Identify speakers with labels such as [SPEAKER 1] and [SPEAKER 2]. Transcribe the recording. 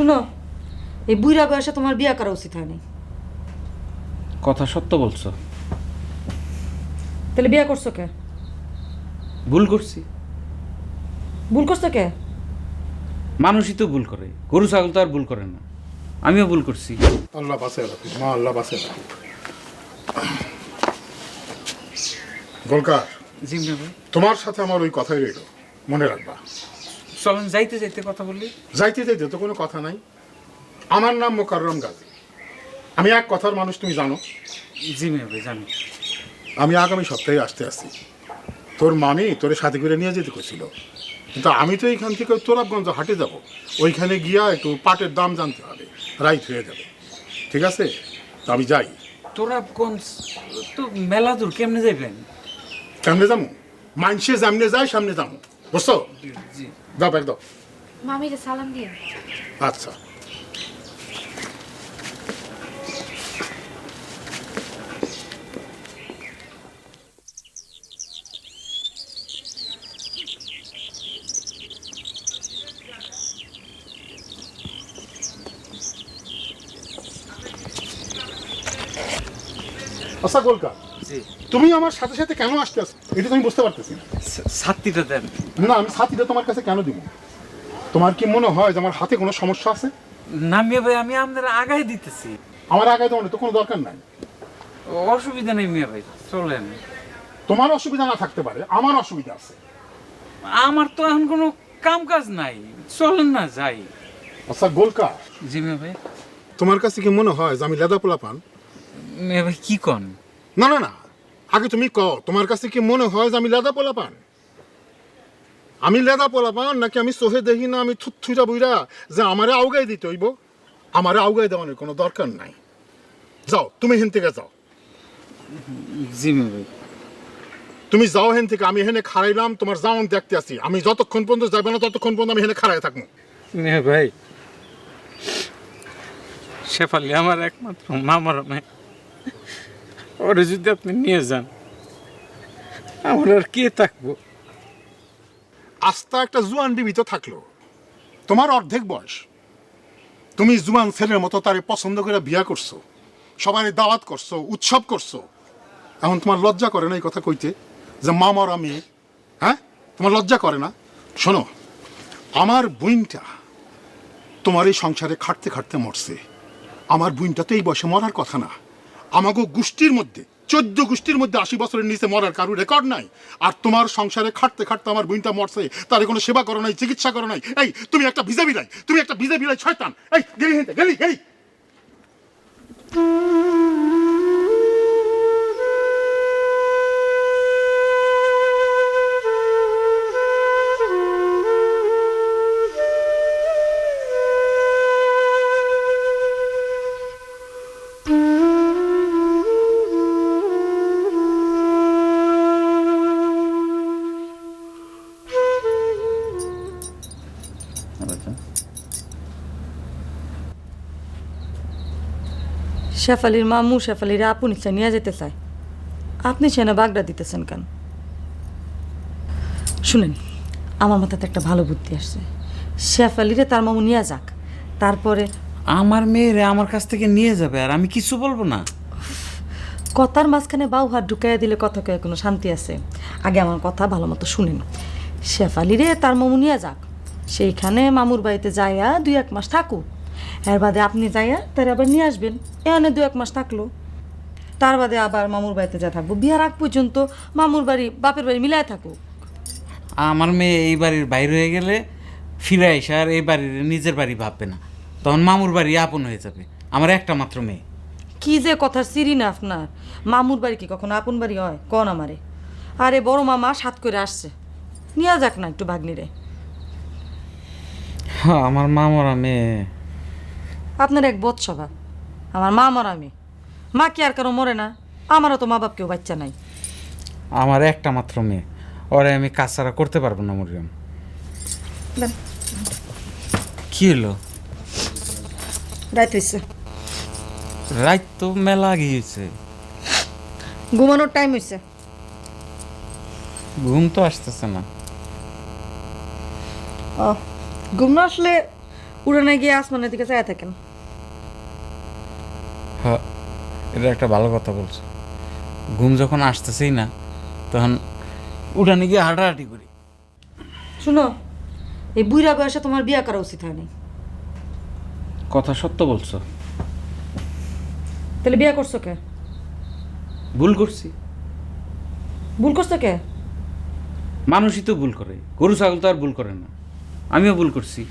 [SPEAKER 1] শুনো এই বুড়া বয়সে তোমার বিয়ে করা উচিত হয়নি।
[SPEAKER 2] কথা সত্য বলছো।
[SPEAKER 1] তাহলে বিয়ে করছ কে?
[SPEAKER 2] ভুল করছি।
[SPEAKER 1] ভুল করছ কে?
[SPEAKER 2] মানুষই তো ভুল করে গরু ছাগল তো আর ভুল করে না। আমিও ভুল করছি।
[SPEAKER 3] আল্লাহ বাসে রাখুক মা আল্লাহ বাসে রাখুক গোলকার
[SPEAKER 2] জি ভাই
[SPEAKER 3] তোমার সাথে আমার ওই কথাই রইল। মনে রাখবা।
[SPEAKER 2] চলেন যাইতে যাইতে কথা বললি
[SPEAKER 3] যাইতে যাইতে তো কোনো কথা নাই। আমার নাম মোকাররম গাজী। আমি এক কথার মানুষ তুমি জানো।
[SPEAKER 2] জি মিয়া ভাই জানি।
[SPEAKER 3] আমি আগামী সপ্তাহে আসতে আসছি। তোর মামি তোরে সাথে করে নিয়ে যেতে কইছিল। কিন্তু আমি তো এইখান থেকে তোরাবগঞ্জ হাটে যাব। ওইখানে গিয়া একটু পাটের দাম জানতে হবে। রাইট হয়ে যাবে। ঠিক আছে? তো আমি যাই।
[SPEAKER 2] তোরা কোন তো মেলা দূর কেমনে যাইবেন?
[SPEAKER 3] সামনে যাব? মাইনসে সামনে যায় সামনে যাব। বুঝছ?
[SPEAKER 2] জি।
[SPEAKER 3] দাও একদম
[SPEAKER 4] মামিরে সালাম দিয়ে
[SPEAKER 3] আচ্ছা আচ্ছা গোলকা
[SPEAKER 2] জি।
[SPEAKER 3] তুমি আমার সাথে সাথে কেন আসতে আসো এটা তুমি বুঝতে পারতেছি না।
[SPEAKER 2] ছাত্রীটা দেন।
[SPEAKER 3] না আমি সাথীটা তোমার কাছে কেন দিব? তোমার কি মনে হয় যে আমার হাতে কোনো সমস্যা আছে?
[SPEAKER 2] না মিয়া ভাই আমি আপনার আগায় দিতেছি।
[SPEAKER 3] আমার আগায় তোমার তো কোনো দরকার নাই।
[SPEAKER 2] অসুবিধা নেই মিয়া ভাই চলেন।
[SPEAKER 3] তোমার অসুবিধা না থাকতে পারে আমার অসুবিধা আছে।
[SPEAKER 2] আমার তো এখন কোনো কাম কাজ নাই চলেন না যাই।
[SPEAKER 3] আচ্ছা গোলকা
[SPEAKER 2] জি মিয়া ভাই।
[SPEAKER 3] তোমার কাছে কি মনে হয় যে আমি লেদা পোলা পান?
[SPEAKER 2] ভাই কি কন?
[SPEAKER 3] না না না। আগে তুমি কও তোমার কাছে কি মনে হয় যে আমি লেদা পোলা পান আমি লেদা পোলা পান নাকি আমি সোহে দেখি না আমি থুথুরা বুইরা যে আমারে আউগাই দিতে হইব? আমারে আউগাই দেওয়ানোর কোনো দরকার নাই। যাও তুমি হেন থেকে যাও।
[SPEAKER 2] জি ভাই।
[SPEAKER 3] তুমি যাও হেন থেকে আমি হেনে খারাইলাম তোমার যাওন দেখতে আসি আমি যতক্ষণ পর্যন্ত যাবে না ততক্ষণ পর্যন্ত আমি হেনে খারাই থাকব।
[SPEAKER 2] ভাই শেফালি আমার একমাত্র মামার মেয়ে। ওরে যদি আপনি নিয়ে যান, আমার আর কে থাকব?
[SPEAKER 3] আস্তা একটা জুয়ান বিবি তো থাকল। তোমার অর্ধেক বয়স। তুমি জুয়ান ছেলের মতো তারে পছন্দ করে বিয়া করছ সবাই দাওয়াত করছ, উৎসব করছ। এখন তোমার লজ্জা করে না এই কথা কইতে? যে মা মরা মেয়ে হ্যাঁ? তোমার লজ্জা করে না? শোনো, আমার বুইনটা তোমার এই সংসারে খাটতে খাটতে মরছে। আমার বুইনটা তো এই বয়সে মরার কথা না। আমাকে গোষ্ঠীর মধ্যে, চোদ্দ গোষ্ঠীর মধ্যে আশি বছরের নিচে মরার কারও রেকর্ড নাই। আর তোমার সংসারে খাটতে খাটতে আমার বইনটা মরছে, তার কোনো সেবা করো নাই, চিকিৎসা করো নাই। এই, তুমি একটা ভিজা বিলাই তুমি একটা ভিজা বিলাই শয়তান। এই, গেলি গেলি গেলি
[SPEAKER 1] শেফালির মামু শেফালির আপু নিচে নিয়ে যেতে চায় আপনি সেনা বাগড়া দিতেছেন কেন? শুনেন আমার মাথাতে একটা ভালো বুদ্ধি আসছে। শেফালিরে তার মামু নিয়ে যাক তারপরে
[SPEAKER 2] আমার মেয়েরে আমার কাছ থেকে নিয়ে যাবে আর আমি কিছু বলব না।
[SPEAKER 1] কথার মাঝখানে বাউ হাত ঢুকাইয়া দিলে কথা কয়ে কোনো শান্তি আছে? আগে আমার কথা ভালো মতো শুনেন। শেফালিরে তার মামু নিয়ে যাক সেইখানে মামুর বাড়িতে যাইয়া দুই এক মাস থাকুক। এর বাদে আপনি যাইয়া তার আবার নিয়ে আসবেন। এ এখানে দু এক মাস থাকল। তার বাদে আবার মামুর বাড়িতে যা থাকব। বিয়ার আগ পর্যন্ত মামুর বাড়ি বাপের বাড়ি মিলাই থাকুক।
[SPEAKER 2] আমার মেয়ে এই বাড়ির বাইরে হয়ে গেলে ফিরে এসে আর এই বাড়ির নিজের বাড়ি ভাববে না। তখন মামুর বাড়ি আপন হয়ে যাবে। আমার একটা মাত্র মেয়ে।
[SPEAKER 1] কি যে কথা সিরি না আপনার। মামুর বাড়ি কি কখনো আপন বাড়ি হয়? কন আমারে? আরে বড় মামা সাত করে আসছে। নিয়ে যাক না একটু ভাগ্নিরে।
[SPEAKER 2] হ্যাঁ, আমার মামরা মেয়ে
[SPEAKER 1] আপনার এক বোধ স্বভাব আমার মা মরা আমি মা কি আর কারও মরে না? আমারও তো মা বাপ কেউ বাচ্চা নাই।
[SPEAKER 2] আমার একটা মাত্র মেয়ে। ওরে আমি কাজ ছাড়া করতে পারব না মরিয়ম।
[SPEAKER 1] দেন,
[SPEAKER 2] কি হলো?
[SPEAKER 1] রাইত হয়েছে
[SPEAKER 2] রাত তো মেলা গিয়েছে
[SPEAKER 1] ঘুমানোর টাইম হয়েছে
[SPEAKER 2] ঘুম তো আসতেছে না।
[SPEAKER 1] ও ঘুম না আসলে উড়ানে গিয়ে আসমানের দিকে চায় থাকেন।
[SPEAKER 2] এটা একটা ভালো কথা বলছো। ঘুম যখন আসতেছেই না তখন উঠানে গিয়ে হাঁটাহাঁটি করি।
[SPEAKER 1] শুনো এই বুড়া বয়সে তোমার বিয়ে করা উচিত হয়নি।
[SPEAKER 2] কথা সত্য বলছো।
[SPEAKER 1] তাহলে বিয়ে করছ কে?
[SPEAKER 2] ভুল করছি।
[SPEAKER 1] ভুল করছ কে?
[SPEAKER 2] মানুষই তো ভুল করে। গরু ছাগল তো আর ভুল করে না। আমিও ভুল করছি।